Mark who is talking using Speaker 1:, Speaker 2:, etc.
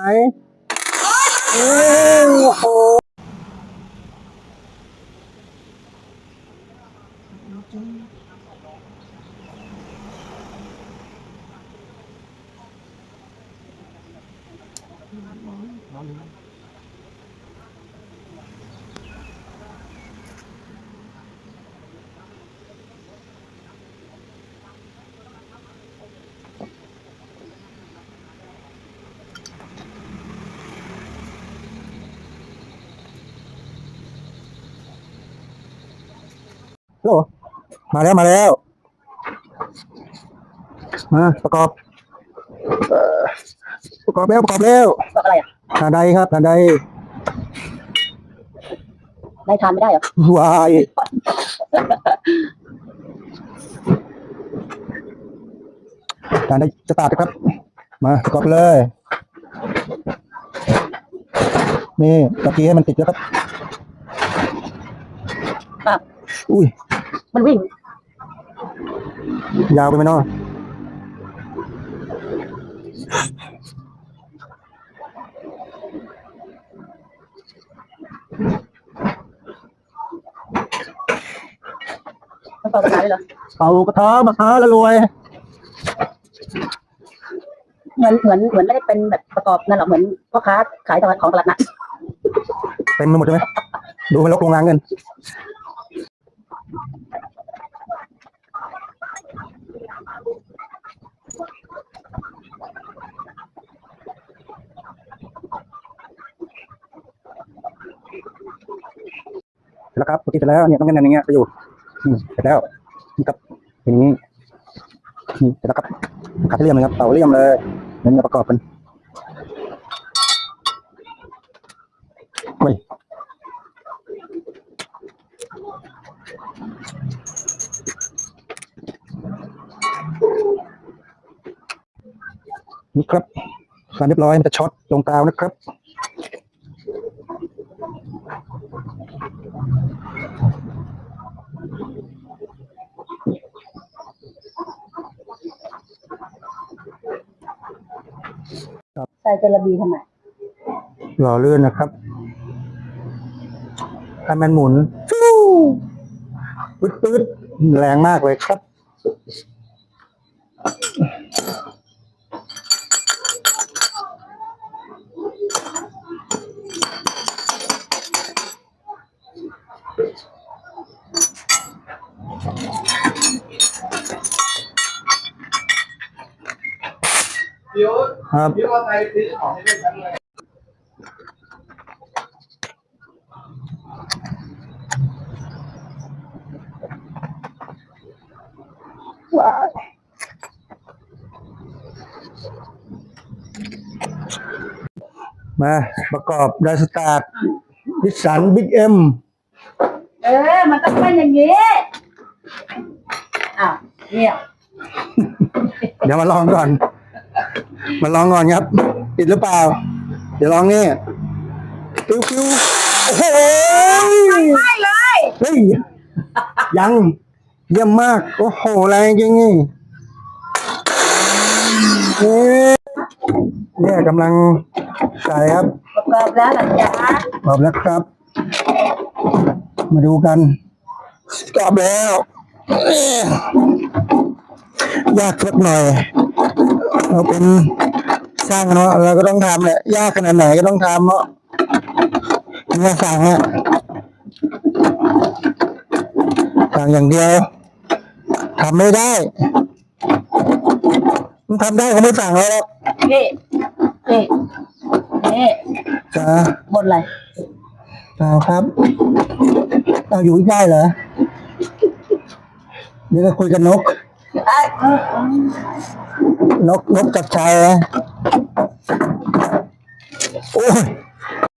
Speaker 1: ไหนโอ้โห โอ้มาแล้วมาแล้วมาประกอบเอ่อประกอบแล้วประกอบแล้ว
Speaker 2: บอกอะไรอะ
Speaker 1: ทานใดครับทานใด
Speaker 2: ได้ทานไม่ได้เหรอ
Speaker 1: วายทานใดจะตัดครับ มาประกอบเลยนี่ตะกี้ให้มันติดแล้วครับ
Speaker 2: อะ
Speaker 1: อุ้ย
Speaker 2: มันวิ่ง
Speaker 1: ยาวไปไหมเนาะ
Speaker 2: มันเปิดภาษาเลยเหรอ
Speaker 1: เป่ากระทะมาค้าแล้วรวย
Speaker 2: เหมือนเหมือนเหมือนไม่ได้เป็นแบบประกอบนั่นหรอกเหมือนพ่อค้าขายตลาดของตลาดนัด
Speaker 1: เต็มไปหมดใช่ไหมดูมันลกโรงงานเงิน แล้วครับปกติเสร็จแล้วเนี่ยต้องแน่นอย่างเงี้ยจะอยู่เสร็จแล้วนี่ครับอย่างนี้นี่เสร็จแล้วครับขัดเรียมเลยครับเป่าเรียมเลยเดี๋ยวจะประกอบกันไม่นี่ครับการเรียบร้อยมันจะช็อตลงกาวนะครับ
Speaker 2: ใส่เจลาบีทำไม
Speaker 1: หล่อลื่นนะครับให้มันหมุนฟู้ปื๊ดปื๊ดแรงมากเลยครับ
Speaker 3: เดี๋ยว
Speaker 1: ครับ
Speaker 3: วเราไปซื้อของให้ด้วยกันเลย
Speaker 1: มาประกอบไดสตาร์ทดิสันบิ๊กเอ็ม
Speaker 2: เออ มันต้องเป็นอย่างนี้ อ้าวเนี่ย
Speaker 1: เดี๋ยวมาลองก่อน มาลองก่อนครับติดหรือเปล่า เดี๋ยวลองนี่ปิ้วปิ้วโอ้โห
Speaker 2: ไม่เลย
Speaker 1: เฮ้ยยังเยี่ยมมาก โอ้โหแรงจริงนี่เอ๊ะเนี่ยกำลังใส่ครับ
Speaker 2: ประกอบแล้วหลังจาก
Speaker 1: ตอบแล้วครับ มาดูกันตอบแล้วเอ๊ะ ยากสักหน่อยเราเป็นสร้างเนาะเราก็ต้องทำแหละยากขนาดไหนก็ต้องทำเนาะเนี่ยสั่งอะสั่งอย่างเดียวทำไม่ได้มันทำได้เขาไม่สั่งเราหรอก
Speaker 2: นี่นี่นี่
Speaker 1: จ้า
Speaker 2: บนอะไร
Speaker 1: เปล่าครับเอาอยู่ใกล้เหรอ นี่ก็คุยกับนก นกนกจับชายนะโอ้ย